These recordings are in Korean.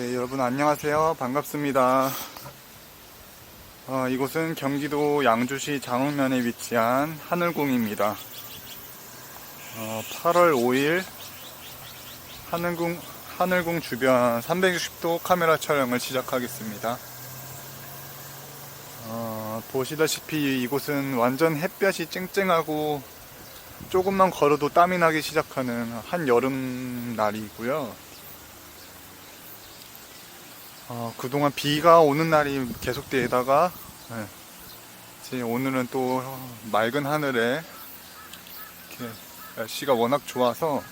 네, 여러분 안녕하세요. 반갑습니다. 어, 이곳은 경기도 양주시 장흥면에 위치한 하늘궁입니다. 어, 8월 5일 하늘궁, 하늘궁 주변 360도 카메라 촬영을 시작하겠습니다. 어, 보시다시피 이곳은 완전 햇볕이 쨍쨍하고 조금만 걸어도 땀이 나기 시작하는 한여름 날이고요. 어, 그동안 비가 오는 날이 계속되다가 네, 오늘은 또 맑은 하늘에 이렇게 날씨가 워낙 좋아서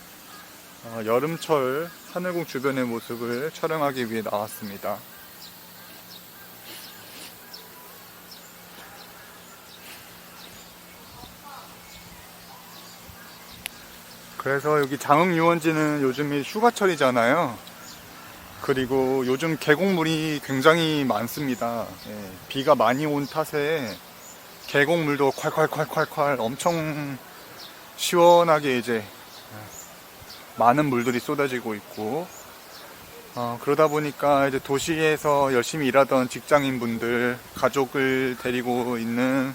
어, 여름철 하늘궁 주변의 모습을 촬영하기 위해 나왔습니다. 그래서 여기 장흥 유원지는 요즘이 휴가철이잖아요. 그리고 요즘 계곡물이 굉장히 많습니다. 예, 비가 많이 온 탓에 계곡물도 콸콸콸콸콸 엄청 시원하게 이제 많은 물들이 쏟아지고 있고 어, 그러다 보니까 이제 도시에서 열심히 일하던 직장인 분들 가족을 데리고 있는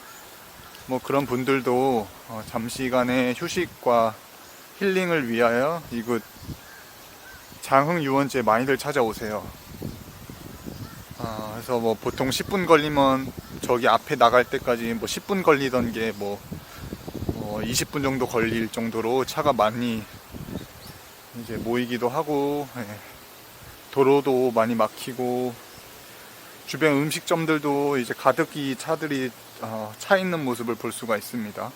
뭐 그런 분들도 어, 잠시간의 휴식과 힐링을 위하여 이곳 장흥 유원지에 많이들 찾아오세요. 아, 그래서 뭐 보통 10분 걸리면 저기 앞에 나갈 때까지 뭐 10분 걸리던 게뭐 뭐 20분 정도 걸릴 정도로 차가 많이 이제 모이기도 하고 예. 도로도 많이 막히고 주변 음식점들도 이제 가득히 차들이 어, 차 있는 모습을 볼 수가 있습니다.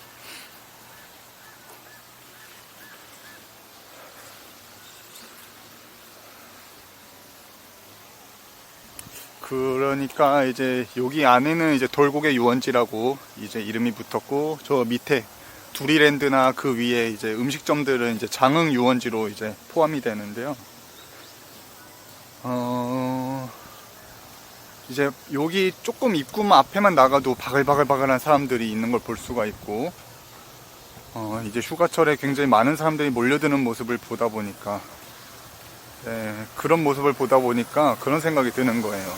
그러니까 이제 여기 안에는 이제 돌고개 유원지라고 이제 이름이 붙었고 저 밑에 두리랜드나 그 위에 이제 음식점들은 이제 장흥 유원지로 이제 포함이 되는데요. 어 이제 여기 조금 입구만 앞에만 나가도 바글바글바글한 사람들이 있는 걸 볼 수가 있고 어 이제 휴가철에 굉장히 많은 사람들이 몰려드는 모습을 보다 보니까 네, 그런 모습을 보다 보니까 그런 생각이 드는 거예요.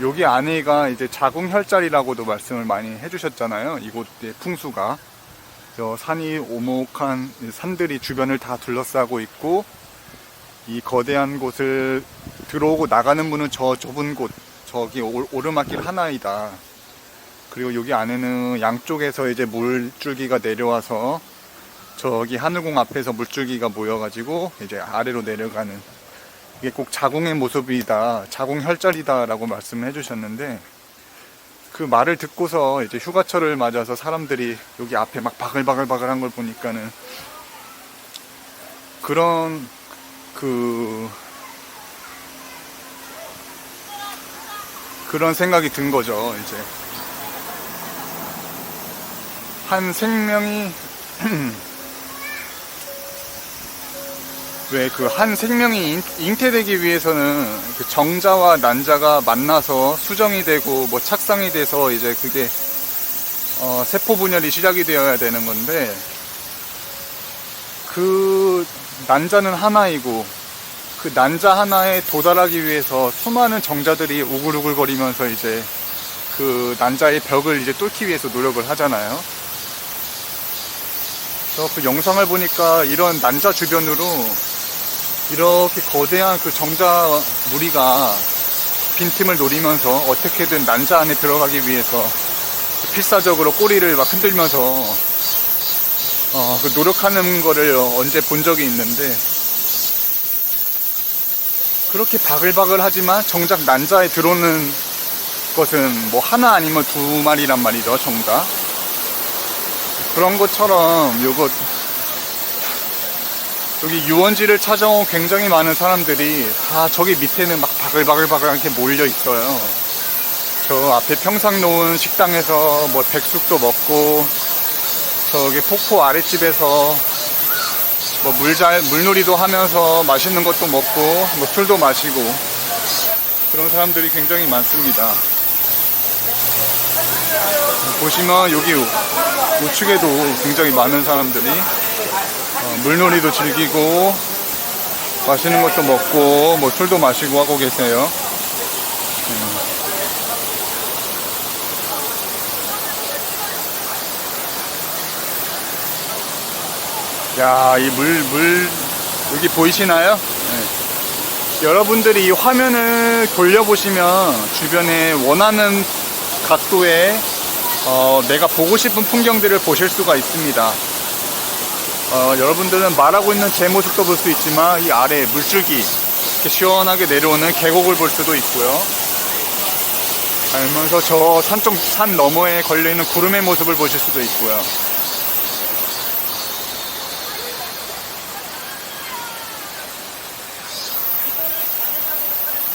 여기 안에가 이제 자궁 혈자리라고도 말씀을 많이 해주셨잖아요. 이곳의 풍수가. 저 산이 오목한 산들이 주변을 다 둘러싸고 있고, 이 거대한 곳을 들어오고 나가는 문은 저 좁은 곳, 저기 오- 오르막길 하나이다. 그리고 여기 안에는 양쪽에서 이제 물줄기가 내려와서 저기 하늘궁 앞에서 물줄기가 모여가지고 이제 아래로 내려가는 이게 꼭 자궁의 모습이다, 자궁 혈자리다라고 말씀해 주셨는데 그 말을 듣고서 이제 휴가철을 맞아서 사람들이 여기 앞에 막 바글바글바글한 걸 보니까는 그런 그 그런 생각이 든 거죠, 이제. 한 생명이 왜 그 한 생명이 잉- 잉태되기 위해서는 그 정자와 난자가 만나서 수정이 되고 뭐 착상이 돼서 이제 그게 어, 세포 분열이 시작이 되어야 되는 건데 그 난자는 하나이고 그 난자 하나에 도달하기 위해서 수많은 정자들이 우글우글 거리면서 이제 그 난자의 벽을 이제 뚫기 위해서 노력을 하잖아요. 그래서 그 영상을 보니까 이런 난자 주변으로 이렇게 거대한 그 정자 무리가 빈틈을 노리면서 어떻게든 난자 안에 들어가기 위해서 필사적으로 꼬리를 막 흔들면서 어, 그 노력하는 거를 언제 본 적이 있는데 그렇게 바글바글 하지만 정작 난자에 들어오는 것은 뭐 하나 아니면 두 마리란 말이죠 정작 그런 것처럼 요거 여기 유원지를 찾아온 굉장히 많은 사람들이 다 저기 밑에는 막 바글바글바글하게 몰려 있어요. 저 앞에 평상 놓은 식당에서 뭐 백숙도 먹고 저기 폭포 아랫집에서 뭐 물잘 물놀이도 하면서 맛있는 것도 먹고 뭐 술도 마시고 그런 사람들이 굉장히 많습니다. 보시면 여기 우측에도 굉장히 많은 사람들이 어, 물놀이도 즐기고 맛있는 것도 먹고 뭐 술도 마시고 하고 계세요. 음. 야, 이 물, 물, 여기 보이시나요? 네. 여러분들이 이 화면을 돌려보시면 주변에 원하는 각도에 어, 내가 보고 싶은 풍경들을 보실 수가 있습니다. 어, 여러분들은 말하고 있는 제 모습도 볼 수 있지만 이 아래 물줄기 이렇게 시원하게 내려오는 계곡을 볼 수도 있고요. 알면서 저 산쪽 산 너머에 걸려 있는 구름의 모습을 보실 수도 있고요.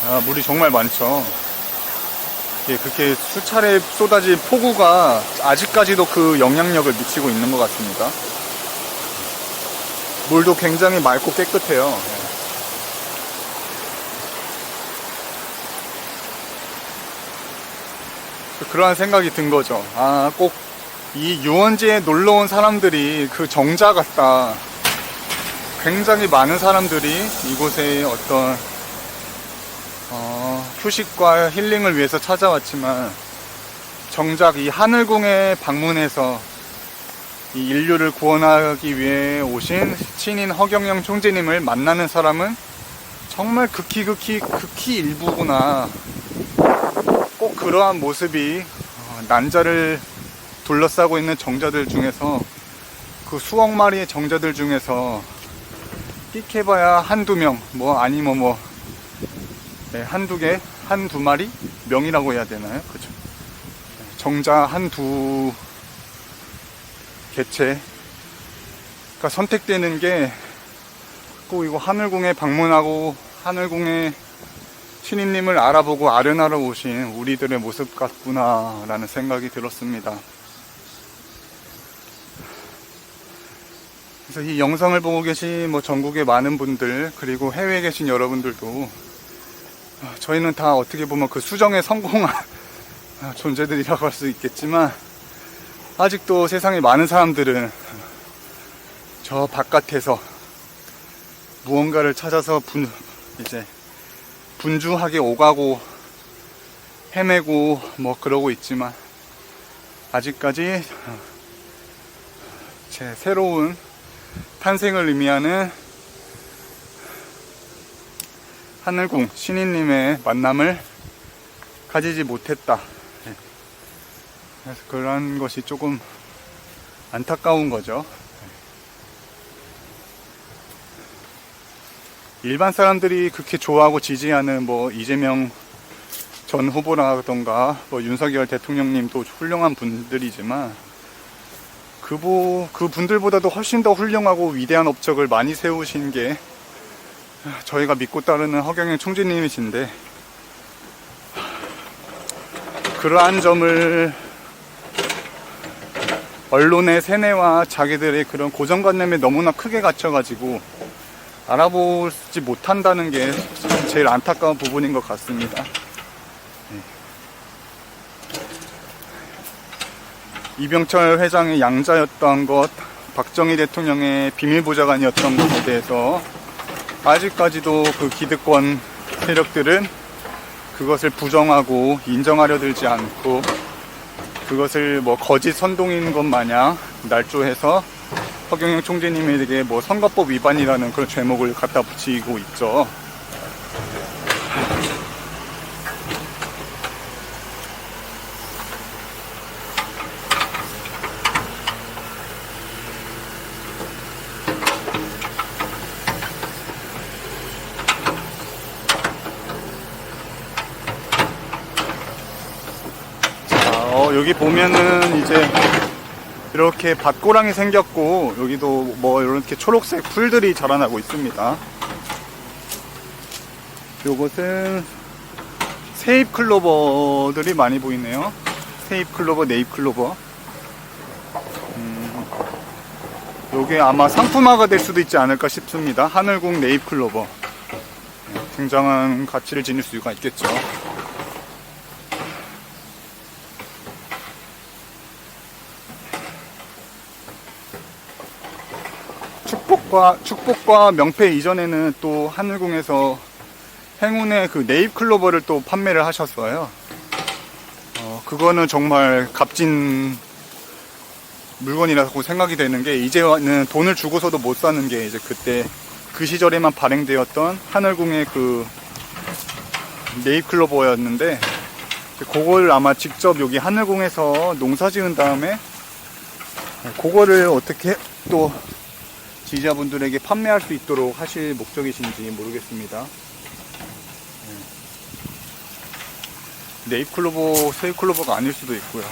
아, 물이 정말 많죠. 예, 그렇게 수차례 쏟아진 폭우가 아직까지도 그 영향력을 미치고 있는 것 같습니다. 물도 굉장히 맑고 깨끗해요. 예. 그러한 생각이 든 거죠. 아, 꼭 이 유원지에 놀러 온 사람들이 그 정자 같다. 굉장히 많은 사람들이 이곳에 어떤 어, 휴식과 힐링을 위해서 찾아왔지만 정작 이 하늘궁에 방문해서 이 인류를 구원하기 위해 오신 신인 허경영 총재님을 만나는 사람은 정말 극히 극히 극히 일부구나. 꼭 그러한 모습이 어, 난자를 둘러싸고 있는 정자들 중에서 그 수억 마리의 정자들 중에서 끽해봐야 한두 명, 뭐 아니면 뭐 네, 한두 개, 한두 마리? 명이라고 해야 되나요? 그죠. 정자 한두 개체가 선택되는 게 꼭 이거 하늘궁에 방문하고 하늘궁에 신임님을 알아보고 아련하러 오신 우리들의 모습 같구나라는 생각이 들었습니다. 그래서 이 영상을 보고 계신 뭐 전국의 많은 분들 그리고 해외에 계신 여러분들도 어, 저희는 다 어떻게 보면 그 수정에 성공한 존재들이라고 할 수 있겠지만 아직도 세상에 많은 사람들은 저 바깥에서 무언가를 찾아서 분 이제 분주하게 오가고 헤매고 뭐 그러고 있지만 아직까지 제 새로운 탄생을 의미하는 하늘궁 신인님의 만남을 가지지 못했다. 네. 그래서 그런 것이 조금 안타까운 거죠. 일반 사람들이 그렇게 좋아하고 지지하는 뭐 이재명 전 후보라던가 뭐 윤석열 대통령님도 훌륭한 분들이지만 그보 그 분들보다도 훨씬 더 훌륭하고 위대한 업적을 많이 세우신 게 저희가 믿고 따르는 허경영 총재님이신데 그러한 점을 언론의 세뇌와 자기들의 그런 고정관념에 너무나 크게 갇혀가지고 알아보지 못한다는 게 제일 안타까운 부분인 것 같습니다. 네. 이병철 회장의 양자였던 것, 박정희 대통령의 비밀보좌관이었던 것에 대해서 아직까지도 그 기득권 세력들은 그것을 부정하고 인정하려 들지 않고 그것을 뭐 거짓 선동인 것 마냥 날조해서 허경영 총재님에게 뭐 선거법 위반이라는 그런 죄목을 갖다 붙이고 있죠. 여기 보면은 이제 이렇게 밭고랑이 생겼고 여기도 뭐 이렇게 초록색 풀들이 자라나고 있습니다. 요것은 세잎 클로버들이 많이 보이네요. 세잎 클로버, 네잎 클로버. 음, 요게 아마 상품화가 될 수도 있지 않을까 싶습니다. 하늘궁 네잎 클로버. 네, 굉장한 가치를 지닐 수가 있겠죠. 축복과 축복과 명패 이전에는 또 하늘궁에서 행운의 그 네잎 클로버를 또 판매를 하셨어요. 어, 그거는 정말 값진 물건이라고 생각이 되는 게 이제는 돈을 주고서도 못 사는 게 이제 그때 그 시절에만 발행되었던 하늘궁의 그 네잎 클로버였는데 그걸 아마 직접 여기 하늘궁에서 농사 지은 다음에 그거를 어떻게 또 지지자분들에게 판매할 수 있도록 하실 목적이신지 모르겠습니다. 네. 네잎 클로버, 세잎 클로버가 아닐 수도 있고요.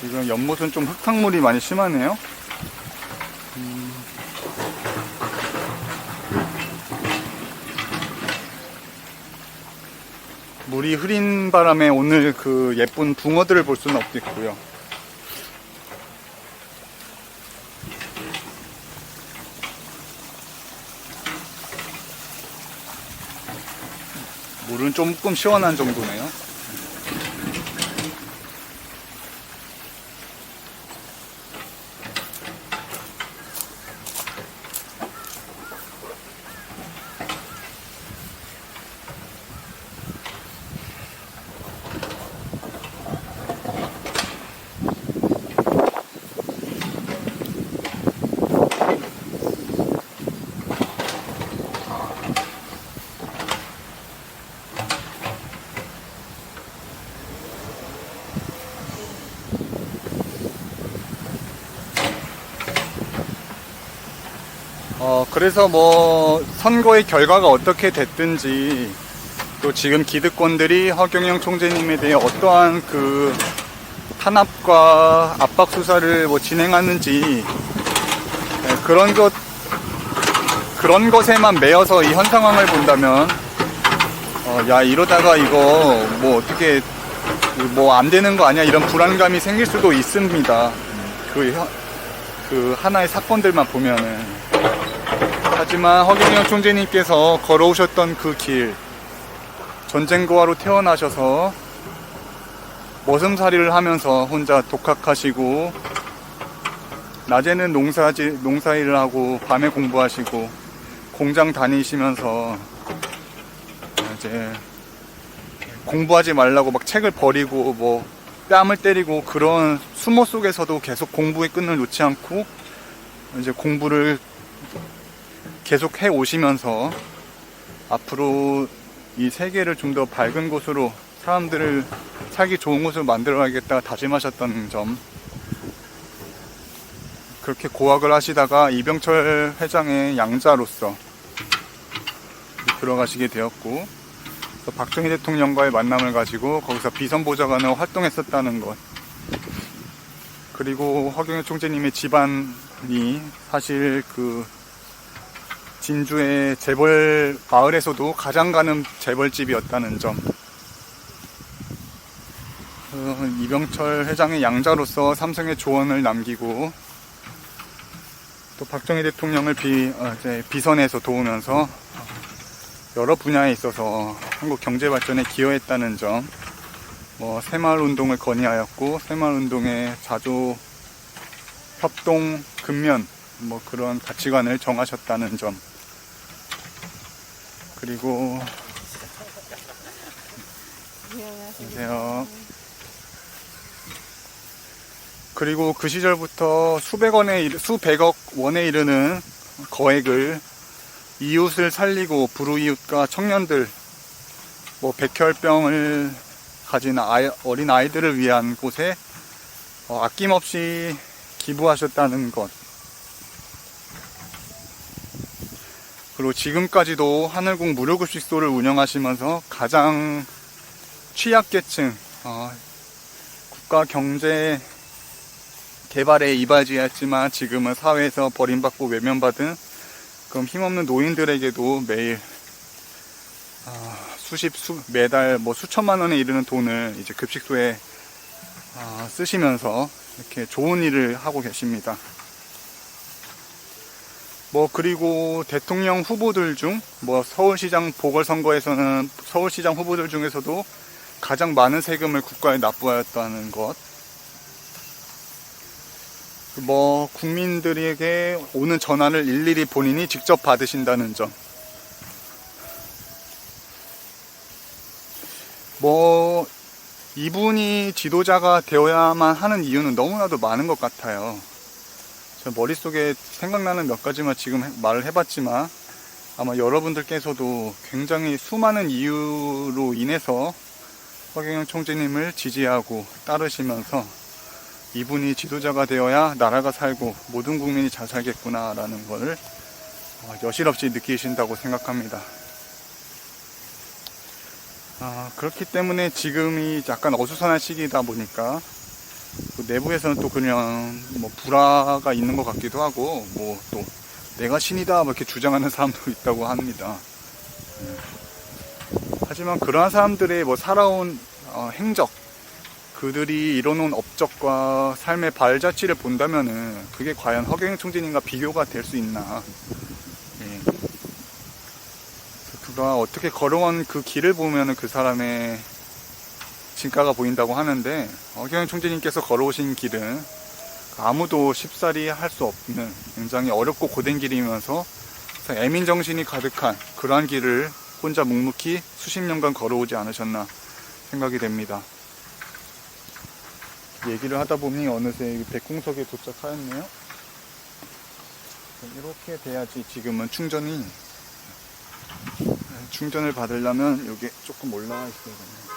지금 연못은 좀 흙탕물이 많이 심하네요. 물이 흐린 바람에 오늘 그 예쁜 붕어들을 볼 수는 없겠고요. 물은 조금 시원한 정도네요. 어, 그래서 뭐, 선거의 결과가 어떻게 됐든지, 또 지금 기득권들이 허경영 총재님에 대해 어떠한 그 탄압과 압박 수사를 뭐 진행하는지, 네, 그런 것, 그런 것에만 매여서 이 현 상황을 본다면, 어, 야, 이러다가 이거 뭐 어떻게, 뭐 안 되는 거 아니야? 이런 불안감이 생길 수도 있습니다. 그, 현- 그 하나의 사건들만 보면은. 하지만 허경영 총재님께서 걸어오셨던 그 길, 전쟁고아로 태어나셔서 머슴살이를 하면서 혼자 독학하시고, 낮에는 농사지, 농사일을 하고, 밤에 공부하시고, 공장 다니시면서, 이제, 공부하지 말라고 막 책을 버리고, 뭐, 뺨을 때리고, 그런 수모 속에서도 계속 공부의 끈을 놓지 않고, 이제 공부를 계속 해 오시면서 앞으로 이 세계를 좀 더 밝은 곳으로 사람들을 살기 좋은 곳으로 만들어야겠다 다짐하셨던 점. 그렇게 고학을 하시다가 이병철 회장의 양자로서 들어가시게 되었고 또 박정희 대통령과의 만남을 가지고 거기서 비선보좌관으로 활동했었다는 것. 그리고 허경영 총재님의 집안이 사실 그 진주의 재벌 마을에서도 가장 가는 재벌집이었다는 점. 어, 이병철 회장의 양자로서 삼성의 조언을 남기고 또 박정희 대통령을 비, 어, 비선에서 도우면서 여러 분야에 있어서 한국 경제 발전에 기여했다는 점. 뭐 새마을 운동을 건의하였고 새마을 운동의 자조 협동 근면 뭐 그런 가치관을 정하셨다는 점. 그리고 안녕하세요. 그리고 그 시절부터 수백 원에 수백억 원에 이르는 거액을 이웃을 살리고 불우이웃과 청년들 뭐 백혈병을 가진 아이, 어린 아이들을 위한 곳에 어, 아낌없이 기부하셨다는 것. 그리고 지금까지도 하늘궁 무료급식소를 운영하시면서 가장 취약계층, 어, 국가 경제 개발에 이바지했지만 지금은 사회에서 버림받고 외면받은 그럼 힘없는 노인들에게도 매일 어, 수십 수 매달 뭐 수천만 원에 이르는 돈을 이제 급식소에 어, 쓰시면서 이렇게 좋은 일을 하고 계십니다. 뭐 그리고 대통령 후보들 중 뭐 서울시장 보궐선거에서는 서울시장 후보들 중에서도 가장 많은 세금을 국가에 납부하였다는 것 뭐 국민들에게 오는 전화를 일일이 본인이 직접 받으신다는 점. 뭐 이분이 지도자가 되어야만 하는 이유는 너무나도 많은 것 같아요. 저 머릿속에 생각나는 몇 가지만 지금 해- 말을 해봤지만 아마 여러분들께서도 굉장히 수많은 이유로 인해서 허경영 총재님을 지지하고 따르시면서 이분이 지도자가 되어야 나라가 살고 모든 국민이 잘 살겠구나라는 걸 어, 여실없이 느끼신다고 생각합니다. 아, 그렇기 때문에 지금이 약간 어수선한 시기다 보니까 또 내부에서는 또 그냥 뭐 불화가 있는 것 같기도 하고 뭐 또 내가 신이다 뭐 이렇게 주장하는 사람도 있다고 합니다. 예. 하지만 그러한 사람들의 뭐 살아온 어, 행적 그들이 이뤄놓은 업적과 삶의 발자취를 본다면은 그게 과연 허경영 총재님과 비교가 될 수 있나? 예. 그가 어떻게 걸어온 그 길을 보면은 그 사람의 진가가 보인다고 하는데 허경영 총재님께서 걸어오신 길은 아무도 쉽사리 할 수 없는 굉장히 어렵고 고된 길이면서 애민 정신이 가득한 그러한 길을 혼자 묵묵히 수십 년간 걸어오지 않으셨나 생각이 됩니다. 얘기를 하다 보니 어느새 이 백궁석에 도착하였네요. 이렇게 돼야지 지금은 충전이 충전을 받으려면 여기 조금 올라와 있어야 되네요.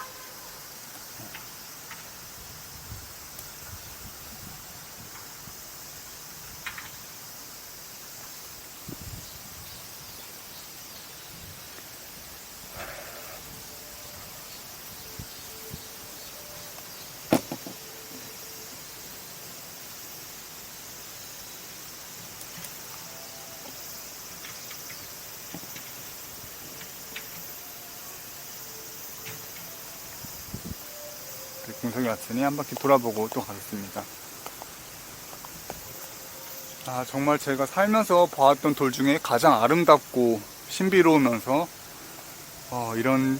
백궁석에 왔으니 한 바퀴 돌아보고 또 가겠습니다. 아, 정말 제가 살면서 보았던 돌 중에 가장 아름답고 신비로우면서 어, 이런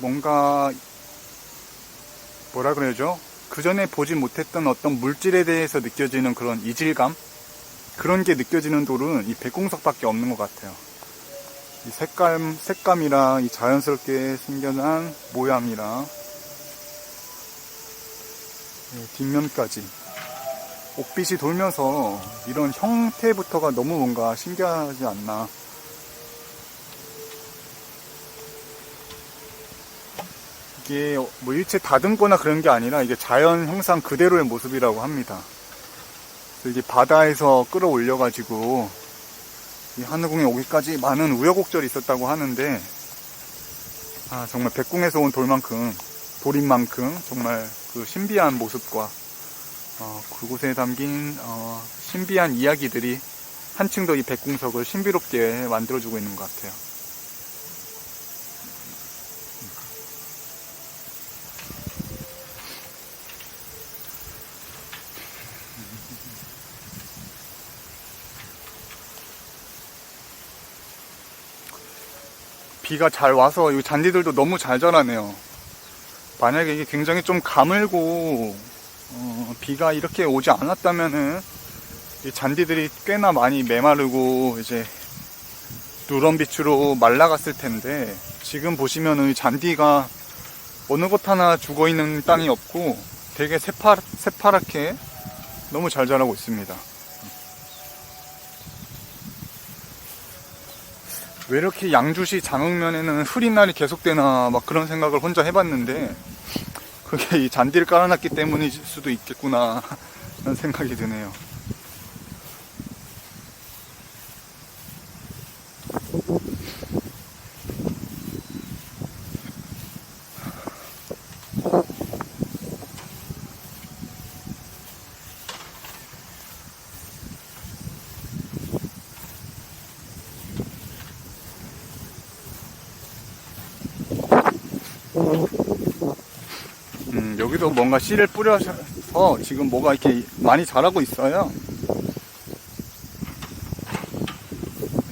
뭔가 뭐라 그래야죠? 그 전에 보지 못했던 어떤 물질에 대해서 느껴지는 그런 이질감? 그런 게 느껴지는 돌은 이 백궁석밖에 없는 것 같아요. 이 색감, 색감이랑 이 자연스럽게 생겨난 모양이랑 예, 뒷면까지 옥빛이 돌면서 이런 형태부터가 너무 뭔가 신기하지 않나. 이게 뭐 일체 다듬거나 그런 게 아니라 이게 자연 형상 그대로의 모습이라고 합니다. 이게 바다에서 끌어올려 가지고 이 하늘궁에 오기까지 많은 우여곡절이 있었다고 하는데 아 정말 백궁에서 온 돌만큼 돌인 만큼 정말 그 신비한 모습과 어, 그곳에 담긴 어, 신비한 이야기들이 한층 더 이 백궁석을 신비롭게 만들어주고 있는 것 같아요. 비가 잘 와서 이 잔디들도 너무 잘 자라네요. 만약에 이게 굉장히 좀 가물고 어, 비가 이렇게 오지 않았다면은 이 잔디들이 꽤나 많이 메마르고 이제 누런 빛으로 말라갔을 텐데 지금 보시면은 이 잔디가 어느 곳 하나 죽어 있는 땅이 없고 되게 새파, 새파랗게 너무 잘 자라고 있습니다. 왜 이렇게 양주시 장흥면에는 흐린 날이 계속되나 막 그런 생각을 혼자 해봤는데 그게 이 잔디를 깔아놨기 때문일 수도 있겠구나 라는 생각이 드네요. 여기도 뭔가 씨를 뿌려서 지금 뭐가 이렇게 많이 자라고 있어요.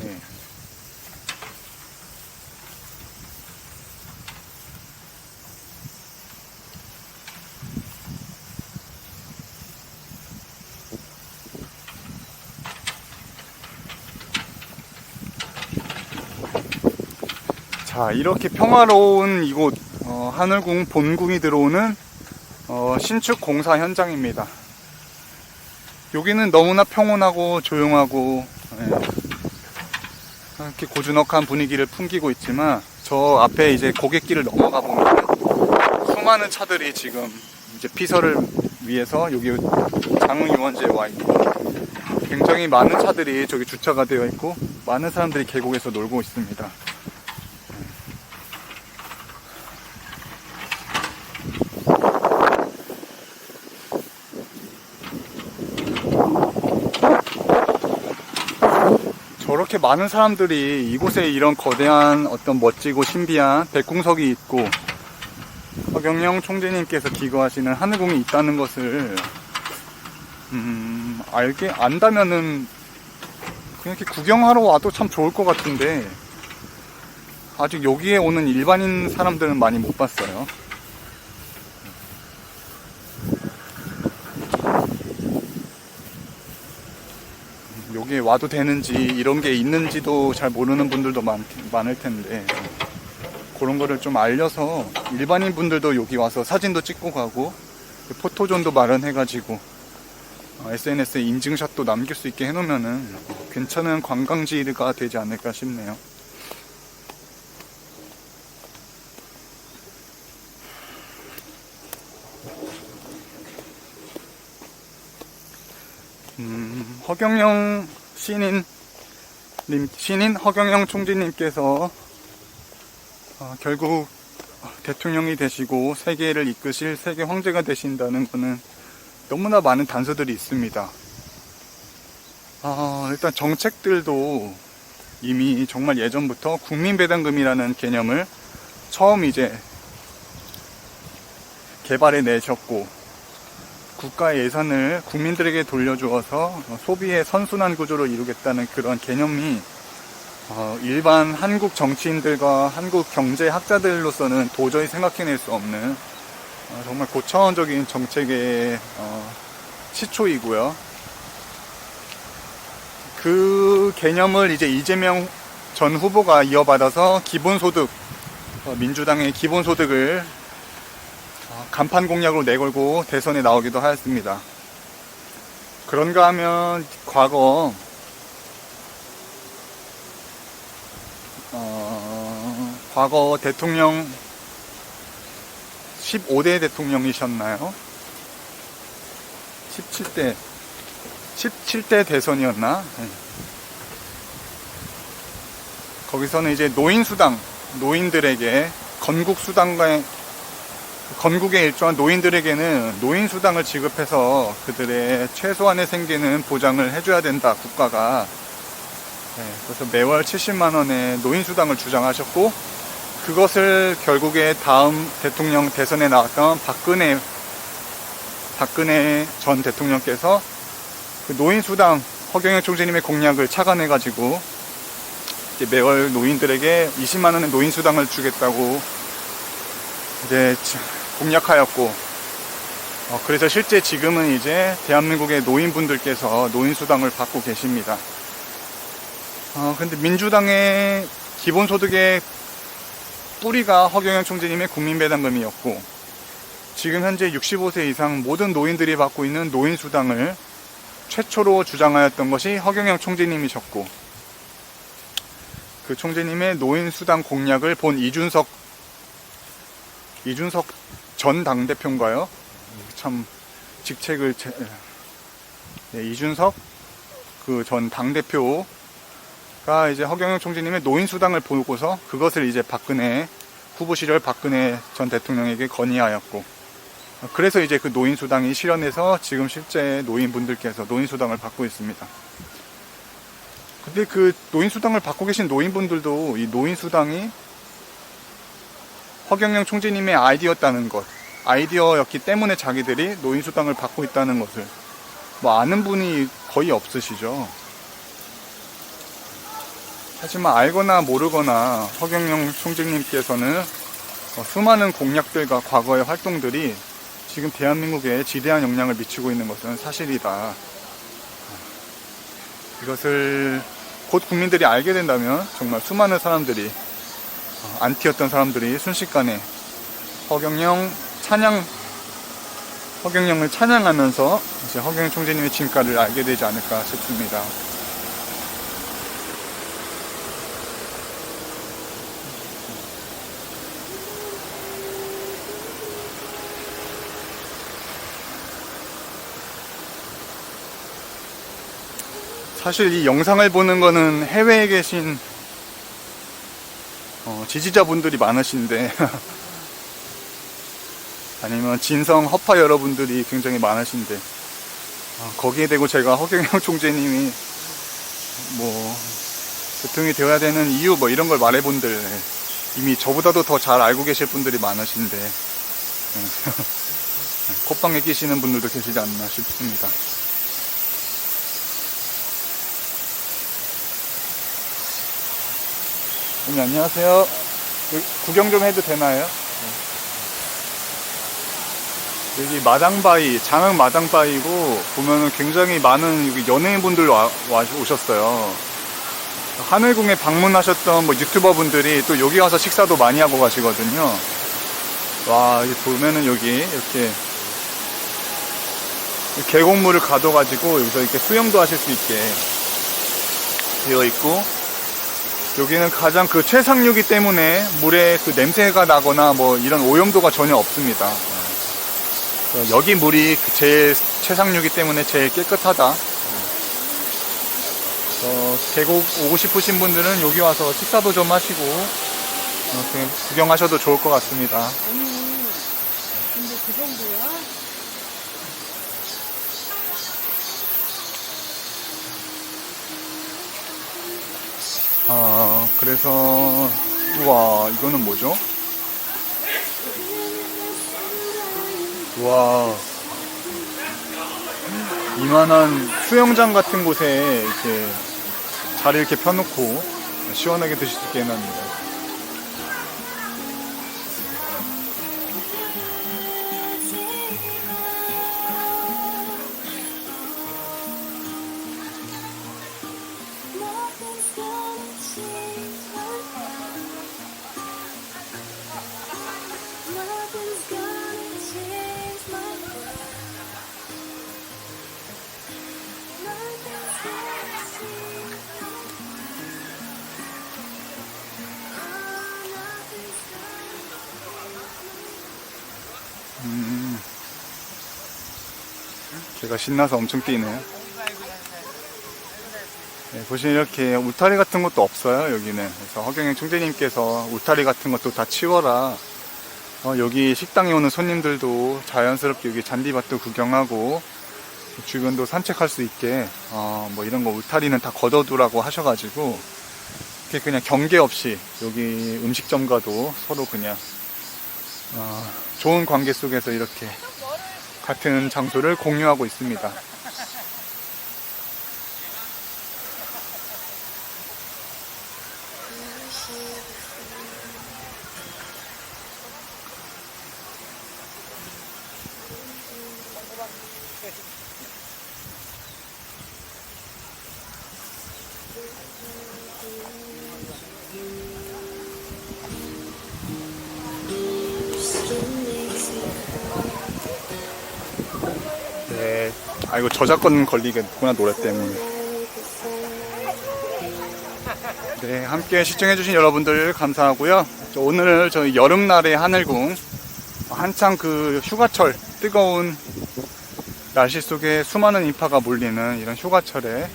네. 자, 이렇게 평화로운 이곳 어, 하늘궁 본궁이 들어오는 어, 신축 공사 현장입니다. 여기는 너무나 평온하고 조용하고, 예, 이렇게 고즈넉한 분위기를 풍기고 있지만, 저 앞에 이제 고객길을 넘어가 보면, 수많은 차들이 지금 이제 피서를 위해서 여기 장흥유원지에 와 있고, 굉장히 많은 차들이 저기 주차가 되어 있고, 많은 사람들이 계곡에서 놀고 있습니다. 많은 사람들이 이곳에 이런 거대한 어떤 멋지고 신비한 백궁석이 있고 허경영 총재님께서 기거하시는 하늘궁이 있다는 것을 음, 알게 안다면은 그냥 이렇게 구경하러 와도 참 좋을 것 같은데 아직 여기에 오는 일반인 사람들은 많이 못 봤어요. 여기에 와도 되는지 이런 게 있는지도 잘 모르는 분들도 많, 많을 텐데 그런 거를 좀 알려서 일반인 분들도 여기 와서 사진도 찍고 가고 포토존도 마련해가지고 SNS에 인증샷도 남길 수 있게 해놓으면은 괜찮은 관광지가 되지 않을까 싶네요. 음, 허경영 신인 님 신인 허경영 총재님께서 어, 결국 대통령이 되시고 세계를 이끄실 세계 황제가 되신다는 것은 너무나 많은 단서들이 있습니다. 아, 일단 정책들도 이미 정말 예전부터 국민배당금이라는 개념을 처음 이제 개발해 내셨고 국가의 예산을 국민들에게 돌려주어서 소비의 선순환 구조를 이루겠다는 그런 개념이 어, 일반 한국 정치인들과 한국 경제학자들로서는 도저히 생각해낼 수 없는 어, 정말 고차원적인 정책의 어, 시초이고요. 그 개념을 이제 이재명 전 후보가 이어받아서 기본소득, 어, 민주당의 기본소득을 어, 간판 공약으로 내걸고 대선에 나오기도 하였습니다. 그런가 하면 과거 어, 과거 대통령 15대 대통령이셨나요? 17대 17대 대선이었나? 네. 거기서는 이제 노인 수당 노인들에게 건국 수당과 건국에 일조한 노인들에게는 노인수당을 지급해서 그들의 최소한의 생계는 보장을 해줘야 된다 국가가. 네, 그래서 매월 70만 원의 노인수당을 주장하셨고 그것을 결국에 다음 대통령 대선에 나왔던 박근혜 박근혜 전 대통령께서 그 노인수당 허경영 총재님의 공약을 착안해가지고 매월 노인들에게 20만 원의 노인수당을 주겠다고 이제 공약하였고 어, 그래서 실제 지금은 이제 대한민국의 노인분들께서 노인수당을 받고 계십니다. 어, 근데 민주당의 기본소득의 뿌리가 허경영 총재님의 국민배당금이었고 지금 현재 65세 이상 모든 노인들이 받고 있는 노인수당을 최초로 주장하였던 것이 허경영 총재님이셨고 그 총재님의 노인수당 공약을 본 이준석 이준석 전 당대표인가요? 참 직책을 제, 네, 이준석 그 전 당대표가 이제 허경영 총재님의 노인수당을 보고서 그것을 이제 박근혜 후보 시절 박근혜 전 대통령에게 건의하였고 그래서 이제 그 노인수당이 실현해서 지금 실제 노인분들께서 노인수당을 받고 있습니다. 근데 그 노인수당을 받고 계신 노인분들도 이 노인수당이 허경영 총재님의 아이디어였다는 것, 아이디어였기 때문에 자기들이 노인수당을 받고 있다는 것을 뭐 아는 분이 거의 없으시죠. 하지만 알거나 모르거나 허경영 총재님께서는 어, 수많은 공약들과 과거의 활동들이 지금 대한민국에 지대한 영향을 미치고 있는 것은 사실이다. 이것을 곧 국민들이 알게 된다면 정말 수많은 사람들이 어, 안티였던 사람들이 순식간에 허경영 찬양 허경영을 찬양하면서 이제 허경영 총재님의 진가를 알게 되지 않을까 싶습니다. 사실 이 영상을 보는 거는 해외에 계신 어, 지지자분들이 많으신데. 아니면 진성 허파 여러분들이 굉장히 많으신데. 어, 거기에 대고 제가 허경영 총재님이 뭐 대통령이 되어야 되는 이유 뭐 이런 걸 말해본들. 이미 저보다도 더 잘 알고 계실 분들이 많으신데. 네. 콧방에 끼시는 분들도 계시지 않나 싶습니다. 어머니 안녕하세요. 여기 구경 좀 해도 되나요? 네. 여기 마당바위, 장흥 마당바위고 보면은 굉장히 많은 연예인분들 와, 와 오셨어요. 하늘궁에 방문하셨던 뭐 유튜버 분들이 또 여기 와서 식사도 많이 하고 가시거든요. 와, 보면은 여기 이렇게 계곡물을 가둬가지고 여기서 이렇게 수영도 하실 수 있게 되어 있고 여기는 가장 그 최상류기 때문에 물에 그 냄새가 나거나 뭐 이런 오염도가 전혀 없습니다. 어, 여기 물이 그 제일 최상류기 때문에 제일 깨끗하다. 어, 계곡 오고 싶으신 분들은 여기 와서 식사도 좀 하시고 어, 그냥 구경하셔도 좋을 것 같습니다. 아니, 근데 그 정도야? 아, 그래서 우와 이거는 뭐죠? 우와 이만한 수영장 같은 곳에 이렇게 자리 이렇게 펴놓고 시원하게 드실 수 있게 해놨습니 음, 제가 신나서 엄청 뛰네요. 네, 보시면 이렇게 울타리 같은 것도 없어요, 여기는. 그래서 허경영 총재님께서 울타리 같은 것도 다 치워라. 어, 여기 식당에 오는 손님들도 자연스럽게 여기 잔디밭도 구경하고 주변도 산책할 수 있게 어, 뭐 이런 거 울타리는 다 걷어두라고 하셔가지고 이렇게 그냥 경계 없이 여기 음식점과도 서로 그냥 어, 좋은 관계 속에서 이렇게 같은 장소를 공유하고 있습니다. 아이고 저작권 걸리겠구나 노래 때문에. 네, 함께 시청해주신 여러분들 감사하고요. 저 오늘 저희 여름날의 하늘궁 한창 그 휴가철 뜨거운 날씨 속에 수많은 인파가 몰리는 이런 휴가철에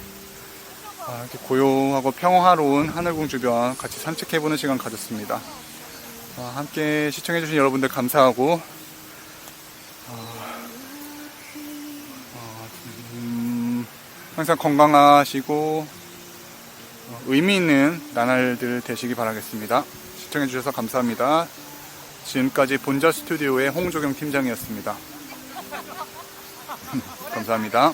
아, 이렇게 고요하고 평화로운 하늘궁 주변 같이 산책해보는 시간 가졌습니다. 아, 함께 시청해주신 여러분들 감사하고 항상 건강하시고 어, 의미 있는 나날들 되시기 바라겠습니다. 시청해주셔서 감사합니다. 지금까지 본자 스튜디오의 홍조경 팀장이었습니다. 감사합니다.